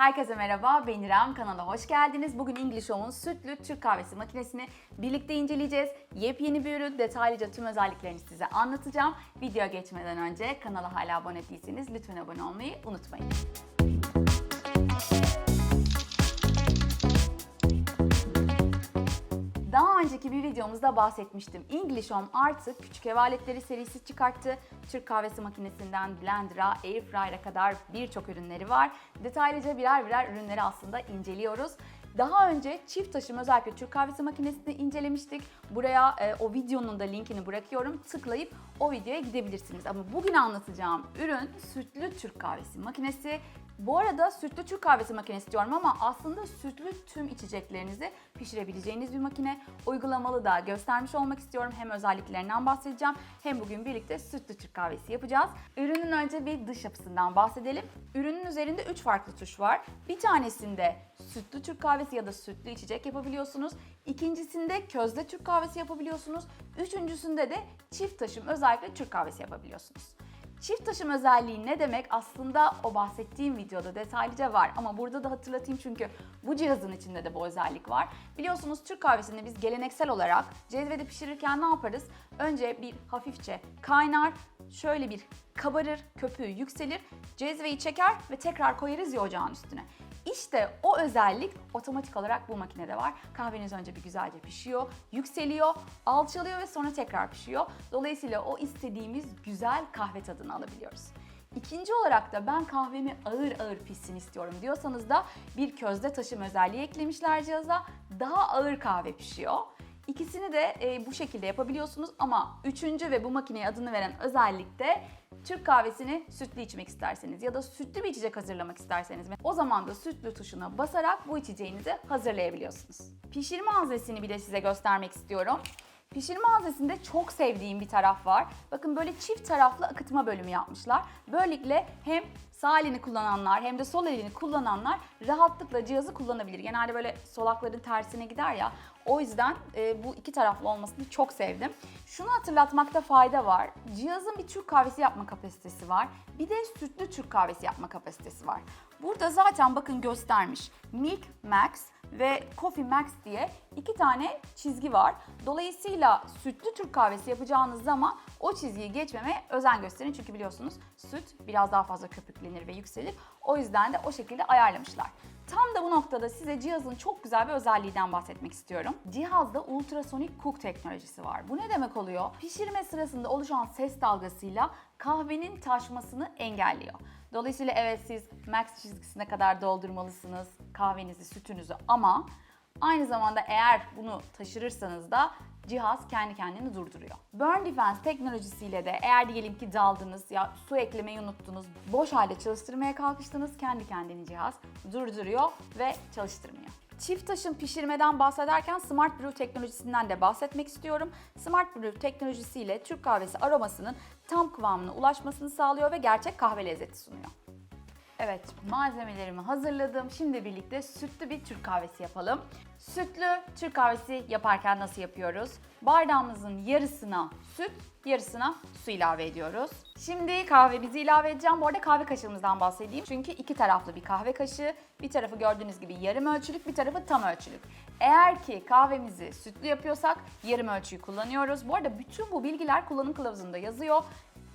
Herkese merhaba, ben İrem. Kanala hoş geldiniz. Bugün English Home'un sütlü Türk kahvesi makinesini birlikte inceleyeceğiz. Yepyeni bir ürün, detaylıca tüm özelliklerini size anlatacağım. Videoya geçmeden önce kanala hala abone değilseniz lütfen abone olmayı unutmayın. Önceki bir videomuzda bahsetmiştim. English Home artık küçük ev aletleri serisi çıkarttı. Türk kahvesi makinesinden blender'a, airfryer'a kadar birçok ürünleri var. Detaylıca birer birer ürünleri aslında inceliyoruz. Daha önce çift taşım özellikle Türk kahvesi makinesini incelemiştik. Buraya e, o videonun da linkini bırakıyorum. Tıklayıp o videoya gidebilirsiniz. Ama bugün anlatacağım ürün sütlü Türk kahvesi makinesi. Bu arada sütlü Türk kahvesi makinesi diyorum ama aslında sütlü tüm içeceklerinizi pişirebileceğiniz bir makine. Uygulamalı da göstermiş olmak istiyorum. Hem özelliklerinden bahsedeceğim hem bugün birlikte sütlü Türk kahvesi yapacağız. Ürünün önce bir dış yapısından bahsedelim. Ürünün üzerinde 3 farklı tuş var. Bir tanesinde sütlü Türk kahvesi ya da sütlü içecek yapabiliyorsunuz. İkincisinde közde Türk kahvesi yapabiliyorsunuz. Üçüncüsünde de çift taşım özellikle Türk kahvesi yapabiliyorsunuz. Çift taşım özelliği ne demek? Aslında o bahsettiğim videoda detaylıca var ama burada da hatırlatayım çünkü bu cihazın içinde de bu özellik var. Biliyorsunuz Türk kahvesini biz geleneksel olarak cezvede pişirirken ne yaparız? Önce bir hafifçe kaynar, şöyle bir kabarır, köpüğü yükselir, cezveyi çeker ve tekrar koyarız ya ocağın üstüne. İşte o özellik otomatik olarak bu makinede var. Kahveniz önce bir güzelce pişiyor, yükseliyor, alçalıyor ve sonra tekrar pişiyor. Dolayısıyla o istediğimiz güzel kahve tadını alabiliyoruz. İkinci olarak da ben kahvemi ağır ağır pişsin istiyorum diyorsanız da bir közde taşım özelliği eklemişler cihaza. Daha ağır kahve pişiyor. İkisini de e, bu şekilde yapabiliyorsunuz ama üçüncü ve bu makineye adını veren özellik de Türk kahvesini sütlü içmek isterseniz ya da sütlü bir içecek hazırlamak isterseniz o zaman da sütlü tuşuna basarak bu içeceğinizi hazırlayabiliyorsunuz. Pişirme haznesini bir de size göstermek istiyorum. Pişirme haznesinde çok sevdiğim bir taraf var. Bakın böyle çift taraflı akıtma bölümü yapmışlar. Böylelikle hem sağ elini kullananlar hem de sol elini kullananlar rahatlıkla cihazı kullanabilir. Genelde böyle solakların tersine gider ya. O yüzden e, bu iki taraflı olmasını çok sevdim. Şunu hatırlatmakta fayda var. Cihazın bir Türk kahvesi yapma kapasitesi var. Bir de sütlü Türk kahvesi yapma kapasitesi var. Burada zaten bakın göstermiş. Milk Max ve Coffee Max diye iki tane çizgi var. Dolayısıyla sütlü Türk kahvesi yapacağınız zaman o çizgiyi geçmemeye özen gösterin. Çünkü biliyorsunuz süt biraz daha fazla köpüklenir ve yükselir. O yüzden de o şekilde ayarlamışlar. Tam da bu noktada size cihazın çok güzel bir özelliğinden bahsetmek istiyorum. Cihazda ultrasonic cook teknolojisi var. Bu ne demek oluyor? Pişirme sırasında oluşan ses dalgasıyla kahvenin taşmasını engelliyor. Dolayısıyla evet siz max çizgisine kadar doldurmalısınız kahvenizi, sütünüzü ama aynı zamanda eğer bunu taşırırsanız da cihaz kendi kendini durduruyor. Burn Defense teknolojisiyle de eğer diyelim ki daldınız ya su eklemeyi unuttunuz, boş halde çalıştırmaya kalkıştınız kendi kendini cihaz durduruyor ve çalıştırmıyor. Çift taşım pişirmeden bahsederken Smart Brew teknolojisinden de bahsetmek istiyorum. Smart Brew teknolojisiyle Türk kahvesi aromasının tam kıvamına ulaşmasını sağlıyor ve gerçek kahve lezzeti sunuyor. Evet, malzemelerimi hazırladım. Şimdi birlikte sütlü bir Türk kahvesi yapalım. Sütlü Türk kahvesi yaparken nasıl yapıyoruz? Bardağımızın yarısına süt, yarısına su ilave ediyoruz. Şimdi kahvemizi ilave edeceğim. Bu arada kahve kaşığımızdan bahsedeyim. Çünkü iki taraflı bir kahve kaşığı. Bir tarafı gördüğünüz gibi yarım ölçülük, bir tarafı tam ölçülük. Eğer ki kahvemizi sütlü yapıyorsak yarım ölçüyü kullanıyoruz. Bu arada bütün bu bilgiler kullanım kılavuzunda yazıyor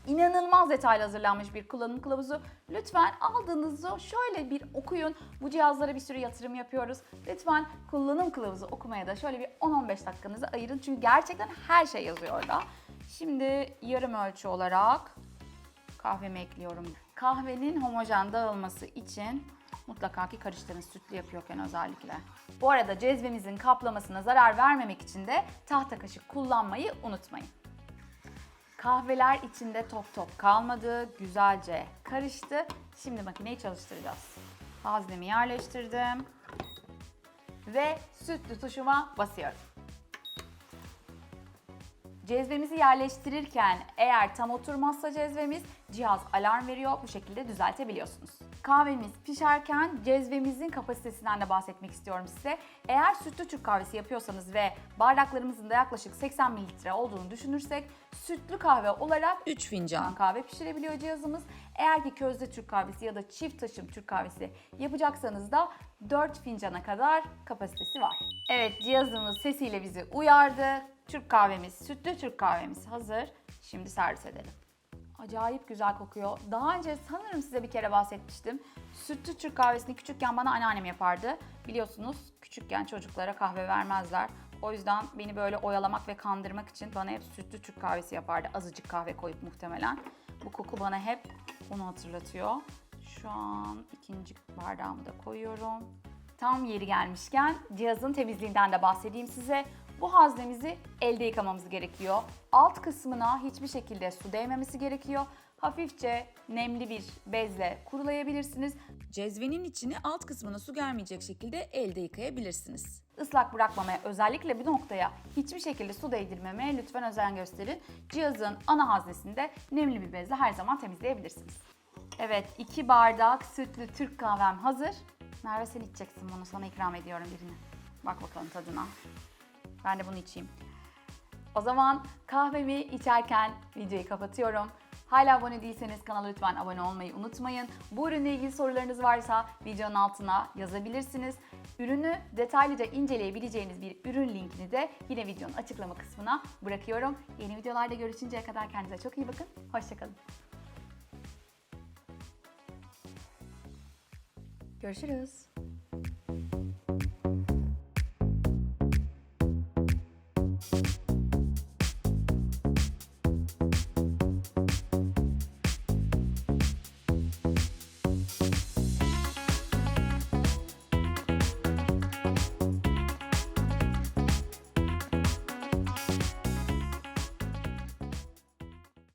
inanılmaz detaylı hazırlanmış bir kullanım kılavuzu. Lütfen aldığınızı şöyle bir okuyun. Bu cihazlara bir sürü yatırım yapıyoruz. Lütfen kullanım kılavuzu okumaya da şöyle bir 10-15 dakikanızı ayırın. Çünkü gerçekten her şey yazıyor orada. Şimdi yarım ölçü olarak kahvemi ekliyorum. Kahvenin homojen dağılması için mutlaka ki karıştırın sütlü yapıyorken özellikle. Bu arada cezvemizin kaplamasına zarar vermemek için de tahta kaşık kullanmayı unutmayın. Kahveler içinde top top kalmadı. Güzelce karıştı. Şimdi makineyi çalıştıracağız. Haznemi yerleştirdim. Ve sütlü tuşuma basıyorum. Cezvemizi yerleştirirken eğer tam oturmazsa cezvemiz cihaz alarm veriyor. Bu şekilde düzeltebiliyorsunuz. Kahvemiz pişerken cezvemizin kapasitesinden de bahsetmek istiyorum size. Eğer sütlü Türk kahvesi yapıyorsanız ve bardaklarımızın da yaklaşık 80 mililitre olduğunu düşünürsek sütlü kahve olarak 3 fincan. kahve pişirebiliyor cihazımız. Eğer ki közde Türk kahvesi ya da çift taşım Türk kahvesi yapacaksanız da 4 fincana kadar kapasitesi var. Evet cihazımız sesiyle bizi uyardı. Türk kahvemiz, sütlü Türk kahvemiz hazır. Şimdi servis edelim. Acayip güzel kokuyor. Daha önce sanırım size bir kere bahsetmiştim. Sütlü Türk kahvesini küçükken bana anneannem yapardı. Biliyorsunuz küçükken çocuklara kahve vermezler. O yüzden beni böyle oyalamak ve kandırmak için bana hep sütlü Türk kahvesi yapardı. Azıcık kahve koyup muhtemelen. Bu koku bana hep onu hatırlatıyor. Şu an ikinci bardağımı da koyuyorum. Tam yeri gelmişken cihazın temizliğinden de bahsedeyim size. Bu haznemizi elde yıkamamız gerekiyor. Alt kısmına hiçbir şekilde su değmemesi gerekiyor. Hafifçe nemli bir bezle kurulayabilirsiniz. Cezvenin içini alt kısmına su gelmeyecek şekilde elde yıkayabilirsiniz. Islak bırakmamaya, özellikle bu noktaya hiçbir şekilde su değdirmemeye lütfen özen gösterin. Cihazın ana haznesinde nemli bir bezle her zaman temizleyebilirsiniz. Evet, iki bardak sütlü Türk kahvem hazır. Merve sen içeceksin bunu, sana ikram ediyorum birini. Bak bakalım tadına. Ben de bunu içeyim. O zaman kahvemi içerken videoyu kapatıyorum. Hala abone değilseniz kanala lütfen abone olmayı unutmayın. Bu ürünle ilgili sorularınız varsa videonun altına yazabilirsiniz. Ürünü detaylıca inceleyebileceğiniz bir ürün linkini de yine videonun açıklama kısmına bırakıyorum. Yeni videolarda görüşünceye kadar kendinize çok iyi bakın. Hoşçakalın. Görüşürüz.